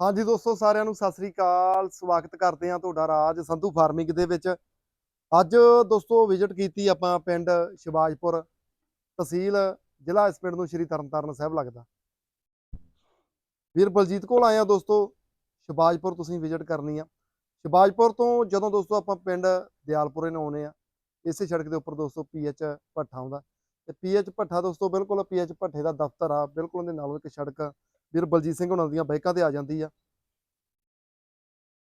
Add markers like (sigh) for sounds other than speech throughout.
ਹਾਂਜੀ ਦੋਸਤੋ, ਸਾਰਿਆਂ ਨੂੰ ਸਤਿ ਸ੍ਰੀ ਅਕਾਲ। ਸਵਾਗਤ ਕਰਦੇ ਹਾਂ ਤੁਹਾਡਾ ਰਾਜ ਸੰਧੂ ਫਾਰਮਿੰਗ ਦੇ ਵਿੱਚ। ਅੱਜ ਦੋਸਤੋ ਵਿਜ਼ਿਟ ਕੀਤੀ ਆਪਾਂ ਪਿੰਡ ਸ਼ਿਵਾਜਪੁਰ ਤਹਿਸੀਲ, ਜ਼ਿਲ੍ਹਾ ਇਸ ਪਿੰਡ ਨੂੰ ਸ਼੍ਰੀ ਤਰਨਤਾਰਨ ਸਾਹਿਬ ਲੱਗਦਾ। ਵੀਰ ਬਲਜੀਤ ਕੋਲ ਆਏ ਆ ਦੋਸਤੋ। ਸ਼ਿਵਾਜਪੁਰ ਤੁਸੀਂ ਵਿਜ਼ਿਟ ਕਰਨੀ ਆ। ਸ਼ਿਵਾਜਪੁਰ ਤੋਂ ਜਦੋਂ ਦੋਸਤੋ ਆਪਾਂ ਪਿੰਡ ਦਿਆਲਪੁਰੇ ਨੂੰ ਆਉਨੇ ਆ ਇਸੇ ਸੜਕ ਦੇ ਉੱਪਰ ਦੋਸਤੋ ਪੀਐਚ ਭੱਠਾ ਆਉਂਦਾ। ਤੇ ਪੀਐਚ ਭੱਠਾ ਦੋਸਤੋ, ਬਿਲਕੁਲ ਪੀਐਚ ਭੱਠੇ ਦਾ ਦਫ਼ਤਰ ਆ, ਬਿਲਕੁਲ ਉਹਦੇ ਨਾਲੋਂ ਇੱਕ ਸੜਕ ਵੀਰ ਬਲਜੀਤ ਸਿੰਘ ਹੁਣਾਂ ਦੀਆਂ ਬਾਈਕਾਂ ਤੇ ਆ ਜਾਂਦੀ ਆ।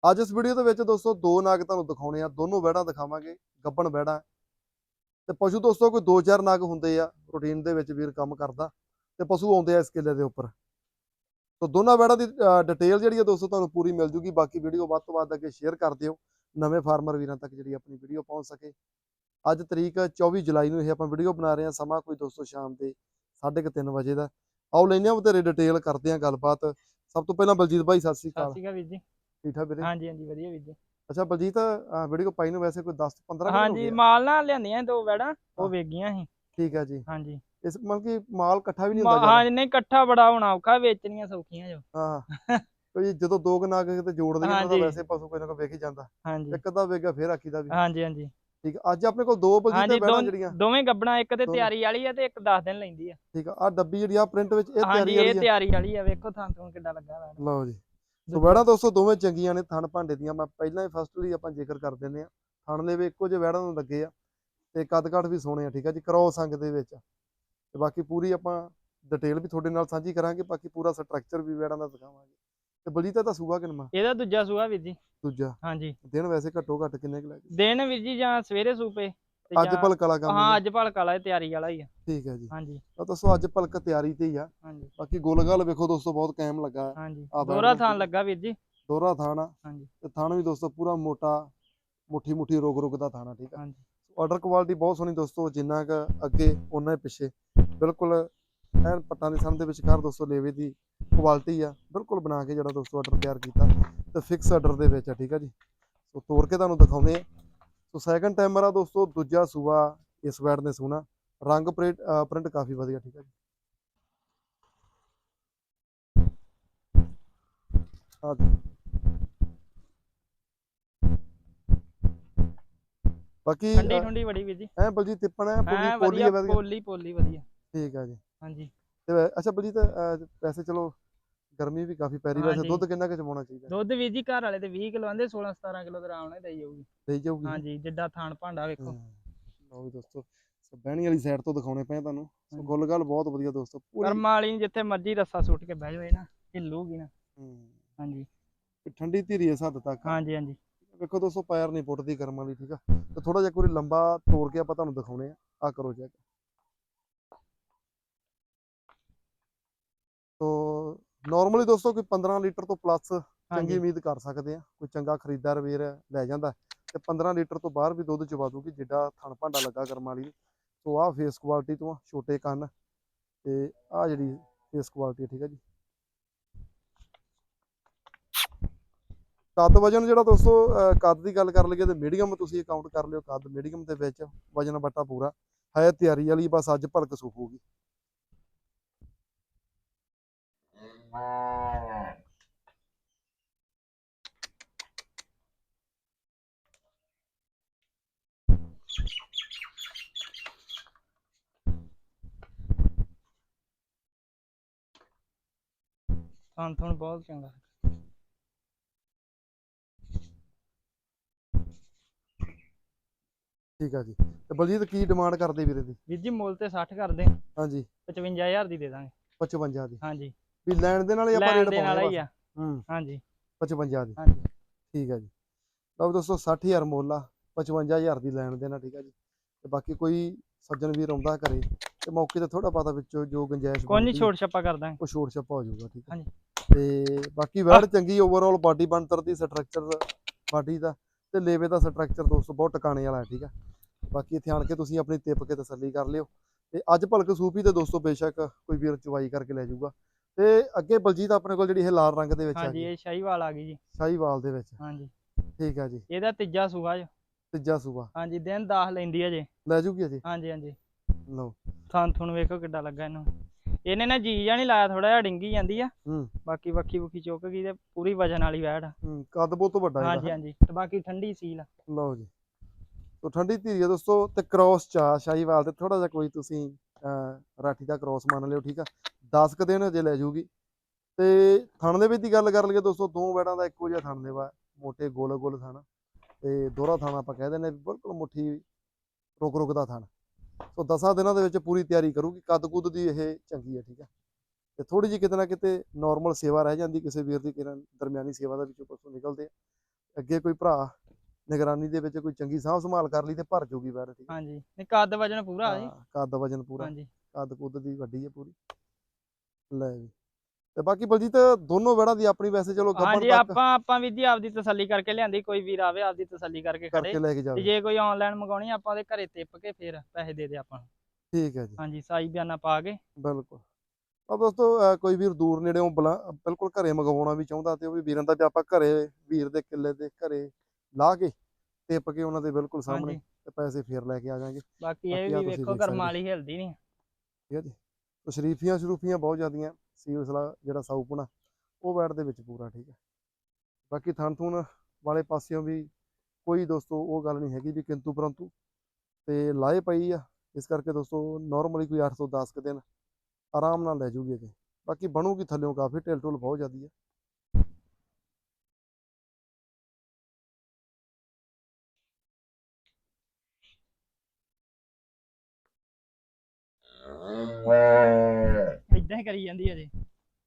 ਅੱਜ ਇਸ ਵੀਡੀਓ ਦੇ ਵਿੱਚ ਦੋਸਤੋ ਦੋ ਨਾਗ ਤੁਹਾਨੂੰ ਦਿਖਾਉਣੇ ਆ, ਦੋਨੋਂ ਵਹਿੜਾਂ ਦਿਖਾਵਾਂਗੇ, ਗੱਬਣ ਵਹਿੜਾਂ। ਤੇ ਪਸ਼ੂ ਦੋਸਤੋ ਕੋਈ ਦੋ ਚਾਰ ਨਾਗ ਹੁੰਦੇ ਆ ਰੂਟੀਨ ਦੇ ਵਿੱਚ ਵੀਰ ਕੰਮ ਕਰਦਾ, ਤੇ ਪਸ਼ੂ ਆਉਂਦੇ ਆ ਇਸ ਕਿੱਲੇ ਦੇ ਉੱਪਰ। ਤਾਂ ਦੋਨਾਂ ਵਹਿੜਾਂ ਦੀ ਡਿਟੇਲ ਜਿਹੜੀ ਆ ਦੋਸਤੋ ਤੁਹਾਨੂੰ ਪੂਰੀ ਮਿਲ ਜੂਗੀ, ਬਾਕੀ ਵੀਡੀਓ ਵੱਧ ਤੋਂ ਵੱਧ ਅੱਗੇ ਸ਼ੇਅਰ ਕਰ ਦਿਓ, ਨਵੇਂ ਫਾਰਮਰ ਵੀਰਾਂ ਤੱਕ ਜਿਹੜੀ ਆਪਣੀ ਵੀਡੀਓ ਪਹੁੰਚ ਸਕੇ। ਅੱਜ ਤਰੀਕ 24 ਜੁਲਾਈ ਨੂੰ ਇਹ ਆਪਾਂ ਵੀਡੀਓ ਬਣਾ ਰਹੇ ਹਾਂ, ਸਮਾਂ ਕੋਈ ਦੋਸਤੋ ਸ਼ਾਮ ਦੇ 3:30 ਵਜੇ ਦਾ। ਆਓ ਲੈਂਦੇ ਹਾਂ ਵਧੇਰੇ ਡਿਟੇਲ ਕਰਦੇ ਹਾਂ ਗੱਲਬਾਤ। ਸਭ ਤੋਂ ਪਹਿਲਾਂ ਬਲਜੀਤ ਭਾਈ ਸਤਿ ਸ਼੍ਰੀ ਸਤਿ ਅਕਾਲ। ਸ਼੍ਰੀ ਅਕਾਲ ਵੀਰ ਜੀ। ਠੀਕ ਠਾਕ ਵੀਰੇ? ਹਾਂਜੀ ਹਾਂਜੀ ਵਧੀਆ ਵੀਰ ਜੀ। ਅੱਛਾ ਬਲਜੀਤ ਵੀਡੀਓ ਪਾਈ ਨੂੰ ਵੈਸੇ ਕੋਈ 10 15 ਦਿਨ ਹੋ ਹਾਂਜੀ ਗਏ ਆ। ਮਾਲ ਨਾਲ ਲਿਆਂਦੀਆਂ ਦੋ ਵੈੜਾਂ ਹਾਂ। ਉਹ ਵੇਗੀਆਂ ਸੀ। ਠੀਕ ਹੈ ਜੀ। ਹਾਂਜੀ। ਇਸ ਮਤਲਬ ਕਿ ਮਾਲ ਇਕੱਠਾ ਵੀ ਨਹੀਂ ਹੁੰਦਾ ਹਾਂਜੀ ਨਹੀਂ ਇਕੱਠਾ ਬੜਾ ਹੋਣਾ ਔਖਾ ਵੇਚਣੀਆਂ ਸੌਖੀਆਂ ਜੋ। ਹਾਂ ਕੋਈ ਜਦੋਂ ਦੋ ਕੁ ਨਾਗ ਕਿਤੇ ਜੋੜ ਦਈਏ ਤਾਂ ਹਾਂਜੀ। ਵੈਸੇ ਪਸ਼ੂ ਕੋਈ ਨਾ ਕੋਈ ਵੇਖ ਹੀ ਜਾਂਦਾ। ਹਾਂਜੀ। ਇੱਕ ਅੱਧਾ ਵੇਗਾ ਫੇਰ ਆਖੀਦਾ ਵੀ। ਹਾਂਜੀ ਹਾਂਜੀ। ਠੀਕ ਅੱਜ ਆਪਣੇ ਕੋਲ ਦੋ ਬਲਜੀਤ ਹਾਂਜੀ ਬੈਣਾ ਜਿਹੜੀਆਂ। ਦੋਵੇਂ ਗੱਬਣਾ ਇੱਕ ਤੇ। ਤਿਆਰੀ ਵਾਲੀ ਆ ਤੇ ਇੱਕ 10 ਦਿਨ ਲੈਂਦੀ ਆ। ਠੀਕ ਆ ਆ ਡੱਬੀ ਜਿਹੜੀ ਆ ਪ੍ਰਿੰਟ ਵਿੱਚ ਇਹ ਹਾਂਜੀ ਤਿਆਰੀ ਇਹ ਵਾਲੀ ਆ। ਤਿਆਰੀ ਵਾਲੀ ਆ ਵੇਖੋ ਥਾਂ ਤੋਂ ਕਿੱਡਾ ਲੱਗਾ ਵੈੜ ਲਓ ਜੀ। ਸੋ ਵੈੜਾਂ ਦੋਸਤੋ ਦੋਵੇਂ ਚੰਗੀਆਂ ਨੇ ਥਣ ਭਾਂਡੇ ਦੀਆਂ। ਮੈਂ ਪਹਿਲਾਂ ਹੀ ਫਸਟਲੀ ਆਪਾਂ ਜ਼ਿਕਰ ਕਰ ਦਿੰਦੇ ਆ ਥਣ ਦੇ ਵੀ ਇੱਕੋ ਜਿਹੇ ਵੈੜਾਂ ਨੂੰ ਲੱਗੇ ਆ ਤੇ ਕੱਦ ਕਾਠ ਵੀ ਸੋਹਣੇ ਆ ਠੀਕ ਆ ਜੀ? ਕ੍ਰੋਸ ਅੰਗ ਦੇ ਵਿੱਚ। ਤੇ ਬਾਕੀ ਪੂਰੀ ਆਪਾਂ ਡਿਟੇਲ ਵੀ ਤੁਹਾਡੇ ਨਾਲ ਸਾਂਝੀ ਕਰਾਂਗੇ। ਬਾਕੀ ਪੂਰਾ ਸਟਰਕਚਰ ਵੀ ਵੈੜਾਂ ਦਾ ਦਿਖਾਵਾਂਗੇ। ਤੇ ਬਲੀਤਾ ਤਾਂ ਸੂਗਾ ਕਿਨਮਾ ਇਹਦਾ ਦੂਜਾ ਸੂਆ ਵੀਰ ਜੀ। ਦੂਜਾ? ਹਾਂਜੀ। ਦਿਨ ਵੈਸੇ ਘੱਟੋ ਘੱਟ ਕਿੰਨੇ ਕੁ ਲੱਗੇ ਦਿਨ ਵੀਰ ਜੀ ਜਾਂ ਸਵੇਰੇ ਸੂਪੇ ਤੇ ਅੱਜ ਜਾਂ- ਭਲਕ ਵਾਲਾ ਕੰਮ ਹਾਂ। ਅੱਜ ਭਲਕ ਵਾਲਾ ਇਹ ਤਿਆਰੀ ਵਾਲਾ ਹੀ ਆ। ਠੀਕ ਹੈ ਜੀ। ਹਾਂਜੀ। ਤਾਂ ਦੱਸੋ ਅੱਜ ਭਲਕ ਤਿਆਰੀ ਤੇ ਹੀ ਆ। ਹਾਂਜੀ। ਬਾਕੀ ਗੋਲਗਲ ਵੇਖੋ ਦੋਸਤੋ ਬਹੁਤ ਕਾਇਮ ਲੱਗਾ। ਹੈ। ਹਾਂਜੀ ਨੂੰ ਥਾਂ ਲੱਗਾ ਵੀਰ ਜੀ। ਦੋਹਰਾ ਥਾਣ ਆ। ਹਾਂਜੀ। ਤੇ ਥਾਣ ਵੀ ਦੋਸਤੋ ਪੂਰਾ ਮੋਟਾ ਮੁੱਠੀ ਮੁੱਠੀ ਰੋਗ ਰੋਗ ਦਾ ਥਾਣਾ ਠੀਕ ਆ? ਹਾਂਜੀ। ਆਰਡਰ ਕੁਆਲਿਟੀ ਬਹੁਤ ਸੋਹਣੀ ਦੋਸਤੋ ਜਿੰਨਾ ਕੁ ਅੱਗੇ ਉਹਨਾਂ ਹੀ ਪਿੱਛੇ। ਬਿਲਕੁਲ ਐਨ ਪੱਟਾਂ ਦੇ ਸਨ ਦੇ ਵਿਚਕਾਰ ਦੋਸਤੋ ਲੇਵੇ ਦੀ ਕੁਆਲਿਟੀ ਆ ਬਿਲਕੁਲ ਬਣਾ ਕੇ ਜਿਹੜਾ ਦੋਸਤੋ ਆਰਡਰ ਤਿਆਰ ਕੀਤਾ ਤੇ ਫਿਕਸ ਆਰਡਰ ਦੇ ਵਿੱਚ ਆ ਠੀਕ ਆ ਜੀ? ਸੋ ਤੋੜ ਕੇ ਤੁਹਾਨੂੰ ਦਿਖਾਉਂਦੇ ਆ। ਸੋ ਸੈਕੰਡ ਟਾਈਮਰ ਆ ਦੋਸਤੋ ਦੂਜਾ ਸੂਆ ਇਸ ਵੈਡ ਨੇ ਸੋਹਣਾ ਰੰਗ ਪ੍ਰਿੰਟ ਪ੍ਰਿੰਟ ਕਾਫੀ ਵਧੀਆ ਠੀਕ ਆ ਜੀ? ਆ ਬਾਕੀ ਠੰਡੀ ਠੰਡੀ ਬੜੀ ਵੀਰ ਜੀ। ਐ ਬਲਜੀਤ ਤਿੱਪਣ ਐ ਪੋਲੀ ਪੋਲੀ ਵਧੀਆ ਹੈ ਵਧੀਆ? ਪੋਲੀ ਪੋਲੀ ਵਧੀਆ। ਠੀਕ ਆ ਜੀ। ਹਾਂਜੀ। ਤੇ ਅੱਛਾ ਬਲਜੀਤ ਵੈਸੇ ਚਲੋ ਗਰਮੀ ਵੀ ਕਾਫੀ ਪੈ ਰਹੀ ਵੈਸੇ ਹਾਂਜੀ। ਦੁੱਧ ਕਿੰਨਾ ਕੁ ਚਵਾਉਣਾ ਚਾਹੀਦਾ? ਦੁੱਧ ਵੀਰ ਜੀ ਘਰ ਵਾਲੇ ਤੇ 20 ਕਿਲੋ ਆਂਦੇ 16 17 ਕਿਲੋ ਤੇ ਆਰਾਮ ਨਾਲ ਦੇਈ ਜਾਊਗੀ। ਦੇਈ ਜਾਊਗੀ ਹਾਂਜੀ ਜਿੱਡਾ ਥਾਣ ਭਾਂਡਾ ਵੇਖੋ। ਲਓ ਵੀ ਦੋਸਤੋ ਸੋ ਬਹਿਣੀ ਵਾਲੀ ਸਾਈਡ ਤੋਂ ਦਿਖਾਉਣੇ ਪਏ ਤੁਹਾਨੂੰ। ਸੋ ਹਾਂਜੀ। ਗੁੱਲ ਗੱਲ ਬਹੁਤ ਵਧੀਆ ਦੋਸਤੋ ਪੂਰੀ ਕਰਮ ਵਾਲੀ ਨੂੰ ਜਿੱਥੇ ਮਰਜ਼ੀ ਰੱਸਾ ਸੁੱਟ ਕੇ ਬਹਿ ਜਾਵੇ ਨਾ ਹਿੱਲੂਗੀ ਨਾ। ਹੂੰ। ਹਾਂਜੀ। ਤੇ ਠੰਡੀ ਧੀਰੀ ਇਸ ਹੱਦ ਤੱਕ। ਹਾਂਜੀ ਹਾਂਜੀ। ਵੇਖੋ ਦੋਸਤੋ ਪੈਰ ਨਹੀਂ ਪੁੱਟਦੀ ਕਰਮ ਵਾਲੀ ਠੀਕ ਆ? ਤੇ ਥੋੜਾ ਜਿਹਾ ਕੋਈ ਲੰਬਾ ਤੋੜ ਕੇ ਆਪਾਂ ਤੁਹਾਨੂੰ ਦਿਖਾਉਣੇ ਆ। ਆ ਕਰੋ ਚੈੱਕ ਤੋ ਨਾਰਮਲੀ ਦੋਸਤੋ ਕੋਈ 15 ਲੀਟਰ ਤੋਂ ਪਲੱਸ ਚੰਗੀ ਉਮੀਦ ਕਰ ਸਕਦੇ ਆ ਕੋਈ ਚੰਗਾ ਖਰੀਦਦਾਰ ਵੀਰ ਲੈ ਜਾਂਦਾ ਤੇ 15 ਲੀਟਰ ਤੋਂ ਬਾਹਰ ਵੀ ਦੁੱਧ ਚਵਾ ਦੂਗੀ ਜਿੱਡਾ ਥਣ ਭਾਂਡਾ ਲੱਗਾ ਕਰਮ ਵਾਲੀ। ਸੋ ਆਹ ਫੇਸ ਕੁਆਲਿਟੀ ਤੋਂ ਆ, ਛੋਟੇ ਕੰਨ ਤੇ ਆਹ ਜਿਹੜੀ ਫੇਸ ਕੁਆਲਿਟੀ ਠੀਕ ਹੈ ਜੀ। ਕੱਦ ਵਜਨ ਜਿਹੜਾ ਦੋਸਤੋ ਕੱਦ ਦੀ ਗੱਲ ਕਰ ਲਈਏ ਤੇ ਮੀਡੀਅਮ ਤੁਸੀਂ ਅਕਾਊਂਟ ਕਰ ਲਿਓ ਕੱਦ ਮੀਡੀਅਮ ਦੇ ਵਿੱਚ ਵਜਨ ਬੱਟਾ ਪੂਰਾ। ਹੈ ਤਿਆਰੀ ਵਾਲੀ ਬਸ ਅੱਜ ਭਲਕ ਸੁਖੂਗੀ ਥਾਣ ਥੁਣ ਬਹੁਤ ਚੰਗਾ ਠੀਕ ਆ ਜੀ। ਤੇ ਬਲਜੀਤ ਕੀ ਡਿਮਾਂਡ ਕਰਦੇ ਵੀਰੇ ਦੀ? ਵੀਰ ਜੀ ਮੁੱਲ ਤੇ 60 ਕਰਦੇ। ਹਾਂਜੀ। 55000 ਦੀ ਦੇ ਦਾਂਗੇ। 55 ਦੀ। ਹਾਂਜੀ। ਵੀ ਲੈਣ ਦੇ ਨਾਲ ਹੀ ਆਪਾਂ ਲੈਣ ਰੇਟ ਦੇ ਨਾਲ ਪਾਉਣੇ ਹੀ ਬਸ ਆ। ਹੂੰ। ਹਾਂਜੀ। 55 ਦੀ। ਹਾਂਜੀ। ਠੀਕ ਹੈ ਜੀ। ਲਓ ਦੋਸਤੋ 60000 ਮੁੱਲ ਆ। 55000 ਦੀ ਲੈਣ ਦੇਣਾ ਠੀਕ ਹੈ ਜੀ। ਤੇ ਬਾਕੀ ਕੋਈ ਸੱਜਣ ਵੀਰ ਆਉਂਦਾ ਘਰੇ ਤੇ ਮੌਕੇ ਤੇ ਥੋੜਾ ਪਤਾ ਵਿੱਚੋਂ ਜੋ ਗੁੰਜਾਇਸ਼ ਕੋਈ ਨਹੀਂ ਛੋਟ ਛੱਪਾ ਕਰ ਦਾਂਗੇ। ਉਹ ਛੋੜ ਛੱਪਾ ਹੋ ਜਾਊਗਾ ਠੀਕ ਹੈ ਹਾਂਜੀ। ਤੇ ਬਾਕੀ ਵੈੜ ਚੰਗੀ ਓਵਰਆਲ ਬਾਡੀ ਬਣਤਰ ਦੀ ਸਟਰਕਚਰ ਬਾਡੀ ਦਾ ਤੇ ਲੇਵੇ ਦਾ ਸਟਰਕਚਰ ਦੋਸਤੋ ਬਹੁਤ ਟਿਕਾਣੇ ਵਾਲਾ ਹੈ ਠੀਕ ਹੈ ਬਾਕੀ ਇੱਥੇ ਆਣ ਕੇ ਤੁਸੀਂ ਆਪਣੀ ਤਿਪ ਕੇ ਤਸੱਲੀ ਕਰ ਲਿਓ। ਤੇ ਅੱਜ ਭਲਕ ਸੂਪੀ ਤੇ ਦੋਸਤੋ ਬੇਸ਼ੱਕ ਕੋਈ ਵੀਰ ਚਵਾਈ ਕਰਕੇ ਲੈ ਜਾਊਗਾ। ਤੇ ਅੱਗੇ ਬਲਜੀਤ ਆਪਣੇ ਕੋਲ ਜਿਹੜੀ ਇਹ ਲਾਲ ਰੰਗ ਦੇ ਵਿੱਚ ਆ ਹਾਂਜੀ ਇਹ ਸ਼ਾਹੀਵਾਲ ਆ ਗਈ ਜੀ। ਸ਼ਾਹੀਵਾਲ ਦੇ ਵਿੱਚ। ਹਾਂਜੀ। ਠੀਕ ਹੈ ਜੀ। ਇਹਦਾ ਤੀਜਾ ਸੂਆ ਜੋ। ਤੀਜਾ ਸੂਬਾ। ਹਾਂਜੀ ਦਿਨ 10 ਲੈਂਦੀ ਆ ਜੇ। ਲੈ ਜੂਗੀ ਅਜੇ ਹਾਂਜੀ ਹਾਂਜੀ। ਲਓ। ਥਾਣ ਥੁਣ ਵੇਖੋ ਕਿੱਡਾ ਲੱਗਾ ਇਹਨੂੰ। ਇਹਨੇ ਨਾ ਜੀ ਜਾਂ ਨਹੀਂ ਲਾਇਆ ਥੋੜਾ ਜਿਹਾ ਡਿੰਗੀ ਜਾਂਦੀ ਆ। ਹੂੰ। ਬਾਕੀ ਵੱਖੀ ਵੁਖੀ ਚੁੱਕ ਗਈ ਤੇ ਪੂਰੀ ਵਜਨ ਵਾਲੀ ਵੈੜ ਆ। ਹੂੰ ਕੱਦ ਬਹੁਤ ਵੱਡਾ ਹਾਂਜੀ ਹਾਂਜੀ। ਤੇ ਬਾਕੀ ਠੰਡੀ ਸੀਲ ਆ। ਲਓ ਜੀ। ਤੋ ਠੰਡੀ ਧੀਰੀ ਆ ਦੋਸਤੋ ਤੇ ਕ੍ਰੋਸ ਚਾ ਸ਼ਾਹੀਵਾਲ ਤੇ ਥੋੜਾ ਜਿਹਾ ਕੋਈ ਤੁਸੀਂ ਰਾਠੀ ਦਾ ਕ੍ਰੋਸ ਮੰਨ ਲਿਓ, ਠੀਕ ਆ? 10 ਕ ਦਿਨ ਅਜੇ ਲੈ ਜੂਗੀ। ਤੇ ਥਣ ਦੇ ਵਿੱਚ ਦੀ ਗੱਲ ਕਰ ਲਈਏ ਦੋਸਤੋ, ਦੋ ਬੈੜਾਂ ਦਾ ਇੱਕੋ ਜਿਹਾ ਥਣ ਦੇ ਵਾ, ਮੋਟੇ ਗੋਲ ਗੋਲ ਥਣ ਤੇ ਦੋਹਰਾ ਥਣ ਆਪਾਂ ਕਹਿ ਦਿੰਦੇ ਆ ਵੀ ਬਿਲਕੁਲ ਮੁੱਠੀ ਰੁਕ ਰੁਕ ਦਾ ਥਣ। ਸੋ 10 ਦਿਨਾਂ ਦੇ ਵਿੱਚ ਪੂਰੀ ਤਿਆਰੀ ਕਰੂਗੀ, ਕੱਦ ਕੁੱਦ ਦੀ ਇਹ ਚੰਗੀ ਹੈ ਠੀਕ ਆ? ਤੇ ਥੋੜੀ ਜਿਹੀ ਕਿਤੇ ਨਾ ਕਿਤੇ ਨਾਰਮਲ ਸੇਵਾ ਰਹਿ ਜਾਂਦੀ, ਕਿਸੇ ਵੀਰ ਦੀ ਕਿਰਨ ਦਰਮਿਆਨੀ ਸੇਵਾ ਦਾ ਵਿੱਚੋਂ ਪਰਸੋਂ ਨਿਕਲਦੇ ਆ। ਅੱਗੇ ਕੋਈ ਭਰਾ ਨਿਗਰਾਨੀ ਦੇ ਵਿੱਚ ਕੋਈ ਚੰਗੀ ਸਾਂਭ ਸੰਭਾਲ ਕਰ ਲਈ ਤੇ ਭਰ ਜੂਗੀ ਠੀਕ ਆ ਹਾਂਜੀ ਨਹੀਂ ਕੱਦ ਵਜਨ ਪੂਰਾ ਆ ਜੀ। ਹਾਂ, ਕੱਦ ਵਜਨ ਪੂਰਾ। ਹਾਂਜੀ। ਕੱਦ ਕੁੱਦ ਦੀ ਵੱਡੀ ਹੈ ਪੂਰੀ। ਲੈ ਜੀ। ਤੇ ਬਾਕੀ ਬਲਜੀਤ ਦੋਨੋਂ ਬੈੜਾਂ ਦੀ ਆਪਣੀ ਵੈਸੇ ਚਲੋ ਗੱਬਣ ਹਾਂਜੀ ਤੱਕ ਆਪਾਂ ਆਪਾਂ ਵੀ ਜੀ ਆਪਦੀ ਤਸੱਲੀ ਕਰਕੇ ਲਿਆਂਦੀ ਕੋਈ ਵੀਰ ਆਵੇ ਆਪਦੀ ਤਸੱਲੀ ਕਰਕੇ ਖੜੇ। ਕਰਕੇ ਲੈ ਕੇ ਤੇ ਜਾਵੇ ਜੇ ਕੋਈ ਆਨਲਾਈਨ ਮੰਗਾਉਣੀ ਆਪਾਂ ਉਹਦੇ ਘਰੇ ਟਿੱਪ ਕੇ ਫਿਰ ਪੈਸੇ ਦੇ ਦੇ ਆਪਾਂ ਨੂੰ। ਠੀਕ ਹੈ ਜੀ। ਹਾਂਜੀ ਸਾਈ ਬਿਆਨਾ ਪਾ ਕੇ। ਬਿਲਕੁਲ। ਆ ਦੋਸਤੋ ਅਹ ਕੋਈ ਵੀਰ ਦੂਰ ਨੇੜੇੋਂ ਬੁਲਾ ਬਿਲਕੁਲ ਘਰੇ ਮੰਗਵਾਉਣਾ ਵੀ ਚਾਹੁੰਦਾ ਤੇ ਉਹ ਵੀ ਵੀਰਾਂ ਦਾ ਵੀ ਆਪਾਂ ਘਰੇ ਵੀਰ ਦੇ ਕਿੱਲੇ ਦੇ ਘਰੇ ਲਾ ਕੇ ਟਿੱਪ ਕੇ ਉਹਨਾਂ ਦੇ ਬਿਲਕੁਲ ਸਾਹਮਣੇ ਤੇ ਪੈਸੇ ਫੇਰ ਲੈ ਕੇ ਆ ਜਾਾਂਗੇ ਬਾਕੀ ਇਹ ਵੀ ਵੇਖੋ ਕਰਮ। ਵਾਲੀ ਹਿਲਦੀ ਨਹੀਂ ਠੀਕ ਹੈ ਜੀ। ਤੇ ਸ਼ਰੀਫੀਆਂ ਸ਼ਰੂਫੀਆਂ ਬਹੁਤ ਜ਼ਿਆਦੀਆਂ ਸੀਲਸਲਾ ਜਿਹੜਾ ਸਾਊਪਣਾ ਉਹ ਬੈਠ ਦੇ ਵਿੱਚ ਪੂਰਾ ਠੀਕ ਹੈ। ਬਾਕੀ ਥਣ ਥੂਣ ਵਾਲੇ ਪਾਸਿਓਂ ਵੀ ਕੋਈ ਦੋਸਤੋ ਉਹ ਗੱਲ ਨਹੀਂ ਹੈਗੀ ਵੀ ਕਿੰਤੂ ਪਰੰਤੂ ਤੇ ਲਾਏ ਪਈ ਆ। ਇਸ ਕਰਕੇ ਦੋਸਤੋ ਨਾਰਮਲੀ ਕੋਈ 8 ਤੋਂ 10 ਕੁ ਦਿਨ ਆਰਾਮ ਨਾਲ ਲੈ ਜੂਗੀ ਅਜੇ ਬਾਕੀ ਬਣੂਗੀ ਥੱਲਿਓਂ ਕਾਫੀ ਢਿੱਲ ਢੁੱਲ ਬਹੁਤ ਜ਼ਿਆਦੀ ਹੈ ਇਦਾਂ ਹੀ ਕਰੀ ਜਾਂਦੀ ਅਜੇ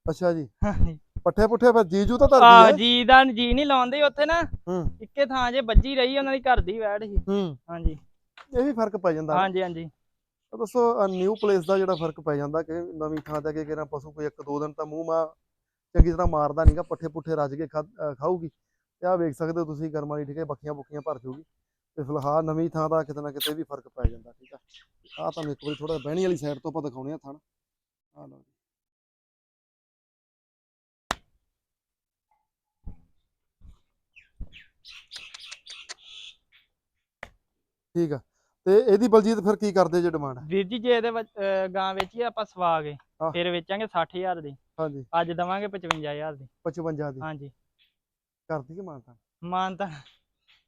ਅੱਛਾ ਜੀ। ਹਾਂਜੀ ਪੱਠੇ ਪੁੱਠੇ ਫਿਰ ਜੀਜੂ ਤਾਂ ਆ ਧਰਦੀ ਹੈ। ਜੀ ਦਾ ਜੀ ਨਹੀਂ ਲਾਉਂਦੇ ਉੱਥੇ ਨਾ। ਹੂੰ। ਇੱਕੇ ਥਾਂ 'ਜੇ ਵੱਜੀ ਰਹੀ ਉਹਨਾਂ ਦੀ ਘਰ ਦੀ ਵੈੜ ਸੀ। ਹੂੰ। ਹਾਂਜੀ ਇਹ ਵੀ ਫ਼ਰਕ ਪੈ ਜਾਂਦਾ। ਹਾਂਜੀ ਹਾਂਜੀ ਤਾਂ ਦੱਸੋ ਨਿਊ ਪਲੇਸ ਦਾ ਜਿਹੜਾ ਫ਼ਰਕ ਪੈ ਜਾਂਦਾ ਕਿ ਨਵੀਂ ਥਾਂ ਤੇ ਕਿ ਕਿਹੜਾ ਪਸ਼ੂ ਕੋਈ ਇੱਕ ਦੋ ਦਿਨ ਤਾਂ ਮੂੰਹ ਮਾ ਚੰਗੀ ਤਰ੍ਹਾਂ ਮਾਰਦਾ ਨਹੀਂਗਾ ਪੱਠੇ ਪੁੱਠੇ ਰੱਜ ਕੇ ਖਾ- ਅਹ ਖਾਊਗੀ। ਤੇ ਆਹ ਵੇਖ ਸਕਦੇ ਹੋ ਤੁਸੀਂ ਕਰਮਾਂ ਵਾਲੀ ਠੀਕ ਹੈ ਬੱਕੀਆਂ ਬੁੱਕੀਆਂ ਭਰ ਜੂਗੀ। ਤੇ ਫਿਲਹਾਲ ਨਵੀਂ ਥਾਂ ਦਾ ਕਿਤੇ ਨਾ ਕਿਤੇ ਵੀ ਫ਼ਰਕ ਪੈ ਜਾਂਦਾ ਠੀਕ ਆ। ਆਹ ਤੁਹਾਨੂੰ ਇੱਕ ਵਾਰੀ ਥੋੜਾ ਬਹਿਣੀ ਵਾਲੀ ਸਾਈਡ ਤੋਂ ਆਪਾਂ ਦਿਖਾਉਣੇ ਆ ਥਣ। ਆਹ ਲਓ ਜੀ। ਠੀਕ ਆ। ਤੇ ਇਹਦੀ ਬਲਜੀਤ ਫਿਰ ਕੀ ਕਰਦੇ ਜੇ ਡਿਮਾਂਡ ਵੀਰ ਜੀ ਜੇ ਇਹਦੇ ਵਿੱਚ, ਅਹ, ਗਾਂ ਵੇਚੀ ਆਪਾਂ ਸਵਾ ਹਾਂ। ਫਿਰ ਵੇਚਾਂਗੇ 60000 ਦੀ। ਹਾਂਜੀ। ਅੱਜ ਦਵਾਂਗੇ 55000 ਦੀ। 55 ਦੀ। ਹਾਂਜੀ। ਕਰਦੀ ਕਿ ਮਾਨਤਾ? ਮਾਨ ਤਾਂ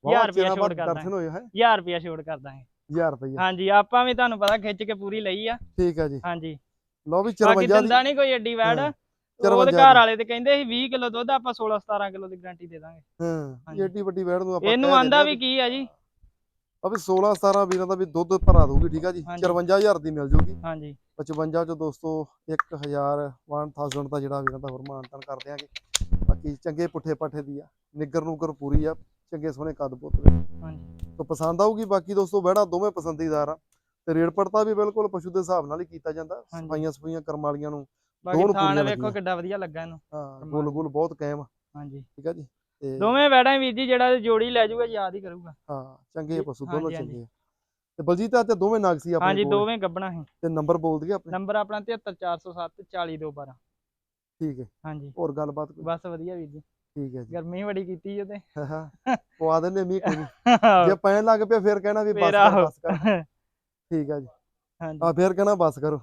ਵਾਹ ਹਜ਼ਾਰ ਰੁਪਇਆ ਚਿਰਾਂ ਛੋੜ ਬਾਅਦ ਕਰ ਦਰਸ਼ਨ ਹੋਏ ਹੈ? 1000 ਰੁਪਿਆ ਛੋੜ ਕਰ ਦਾਂਗੇ 1000 ਰੁਪਏ ਹਾਂਜੀ ਆਪਾਂ ਵੀ ਤੁਹਾਨੂੰ ਪਤਾ ਖਿੱਚ ਕੇ ਪੂਰੀ ਲਈ ਆ। ਠੀਕ ਹੈ ਜੀ। ਹਾਂਜੀ। ਲਓ ਵੀ ਬਾਕੀ 54 ਦੀ ਦਿੰਦਾ ਨਹੀਂ ਕੋਈ ਐਡੀ ਵੈੜ। ਉਹਦੇ 54 ਘਰ। ਵਾਲੇ ਤੇ ਕਹਿੰਦੇ ਸੀ 20 ਕਿਲੋ ਦੁੱਧ ਆਪਾਂ 16 17 ਕਿਲੋ ਦੀ ਗਾਰੰਟੀ ਦੇ ਦਾਂਗੇ। ਹਾਂ। ਏਡੀ ਵੱਡੀ ਵੈੜ ਨੂੰ ਆਪਾਂ ਇਹਨੂੰ ਆਂਦਾ ਵੀ ਕੀ ਆ ਜੀ? ਆ ਵੀ 16 17 ਵੀਰਾਂ ਦਾ ਵੀ ਦੁੱਧ ਭਰਾ ਦੂਗੀ ਠੀਕ ਆ ਜੀ? ਹਾਂਜੀ। 54000 ਦੀ ਮਿਲ ਜੂਗੀ। ਹਾਂਜੀ। 55 ਚ ਦੋਸਤੋ 1000 1000 ਦਾ ਜਿਹੜਾ ਵੀਰਾਂ ਦਾ ਹੋਰ ਮਾਨਤਨ ਕਰ ਦਿਆਂਗੇ ਬਾਕੀ ਚੰਗੇ ਪੁੱਠੇ ਪਾਠੇ ਦੀ ਆ। ਨਿੱਗਰ ਨੂਗਰ ਪੂਰੀ ਆ। ਚੰਗੇ ਸੋਹਣੇ ਕੱਦ ਪੁੱਤ ਦੇ ਹਾਂਜੀ। ਤੋਂ ਪਸੰਦ ਆਊਗੀ ਬਾਕੀ ਦੋਸਤੋ ਵੈੜਾਂ ਦੋਵੇਂ ਪਸੰਦੀਦਾਰ ਆ। ਤੇ ਰੇਟ ਪੜਤਾ ਵੀ ਬਿਲਕੁਲ ਪਸ਼ੂ ਦੇ ਹਿਸਾਬ ਨਾਲ ਹੀ ਕੀਤਾ ਜਾਂਦਾ ਹਾਂਜੀ। ਸਫਾਈਆਂ ਸਫਾਈਆਂ ਕਰਮ ਵਾਲੀਆਂ ਨੂੰ ਬਾਕੀ ਦੋਨੋਂ ਥਾਣ ਪੂਰੀਆਂ ਵੇਖੋ ਲੱਗੀਆਂ। ਕਿੱਡਾ ਵਧੀਆ ਲੱਗਾ ਇਹਨੂੰ। ਹਾਂ ਕਰਮ ਗੁੱਲ ਗੁੱਲ ਬਹੁਤ ਕਾਇਮ ਆ। ਹਾਂਜੀ। ਠੀਕ ਆ ਜੀ ਤੇ ਦੋਵੇਂ ਵੈੜਾਂ ਵੀਰ ਜੀ ਜਿਹੜਾ ਜੋੜੀ ਲੈ ਜਾਊਗਾ ਯਾਦ ਹੀ ਕਰੂਗਾ। ਹਾਂ ਚੰਗੇ ਪਸ਼ੂ ਦੋਨੋਂ ਹਾਂਜੀ। ਚੰਗੇ ਆ। ਤੇ ਬਲਜੀਤ ਆ ਤੇ ਦੋਵੇਂ ਨਾਗ ਸੀ ਆਪਣੇ ਹਾਂਜੀ ਕੋਲ। ਦੋਵੇਂ ਗੱਬਣਾ ਸੀ। ਤੇ ਨੰਬਰ ਬੋਲ ਦਈਏ ਆਪਣੇ? ਨੰਬਰ ਆਪਣਾ 73407 40212 ਠੀਕ ਹੈ। ਹਾਂਜੀ। ਹੋਰ ਗੱਲਬਾਤ ਕੋਈ? ਬਸ ਵਧੀਆ ਵੀਰ ਜੀ। ਠੀਕ ਹੈ ਜੀ। ਗਰਮੀ ਬੜੀ ਕੀਤੀ ਜੀ ਤੇ (laughs) ਪਵਾ ਦਿੰਦੇ ਮੀਂਹ ਕੋਈ ਨਹੀਂ ਜੇ ਪੈਣ ਲੱਗ ਪਿਆ ਫਿਰ ਕਹਿਣਾ ਵੀ ਬਸ ਕਰ ਬਸ ਕਰ। ਠੀਕ ਹੈ ਜੀ। ਹਾਂਜੀ। ਆ ਫਿਰ ਕਹਿਣਾ ਬਸ ਕਰੋ।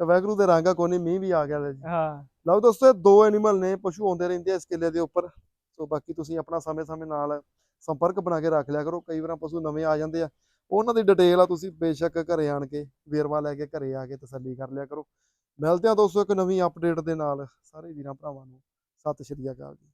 ਤੇ ਵੈਗਰੂ ਦੇ ਰੰਗਾ ਕੋਈ ਨਹੀਂ ਮੀਂਹ ਵੀ ਆ ਗਿਆ ਲੈ ਜੀ। ਹਾਂ। ਲਓ ਦੋਸਤੋ ਦੋ ਐਨੀਮਲ ਨੇ ਪਸ਼ੂ ਆਉਂਦੇ ਰਹਿੰਦੇ ਆ ਇਸ ਕਿੱਲੇ ਦੇ ਉੱਪਰ। ਸੋ ਬਾਕੀ ਤੁਸੀਂ ਆਪਣਾ ਸਮੇਂ-ਸਮੇਂ ਨਾਲ ਸੰਪਰਕ ਬਣਾ ਕੇ ਰੱਖ ਲਿਆ ਕਰੋ। ਕਈ ਵਾਰ ਪਸ਼ੂ ਨਵੇਂ ਆ ਜਾਂਦੇ ਆ। ਉਹਨਾਂ ਦੀ ਡਿਟੇਲ ਆ ਤੁਸੀਂ ਬੇਸ਼ੱਕ ਘਰੇ ਆਣ ਕੇ ਵੇਰਵਾ ਲੈ ਕੇ ਘਰੇ ਆ ਕੇ ਤਸੱਲੀ ਕਰ ਲਿਆ ਕਰੋ। ਮਿਲਦੇ ਆ ਦੋਸਤੋ ਇੱਕ ਨਵੀਂ ਅਪਡੇਟ ਦੇ ਨਾਲ। ਸਾਰੇ ਵੀਰਾਂ ਭਰਾਵਾਂ ਨੂੰ ਸਤਿ ਸ਼੍ਰੀ ਅਕਾਲ ਜੀ।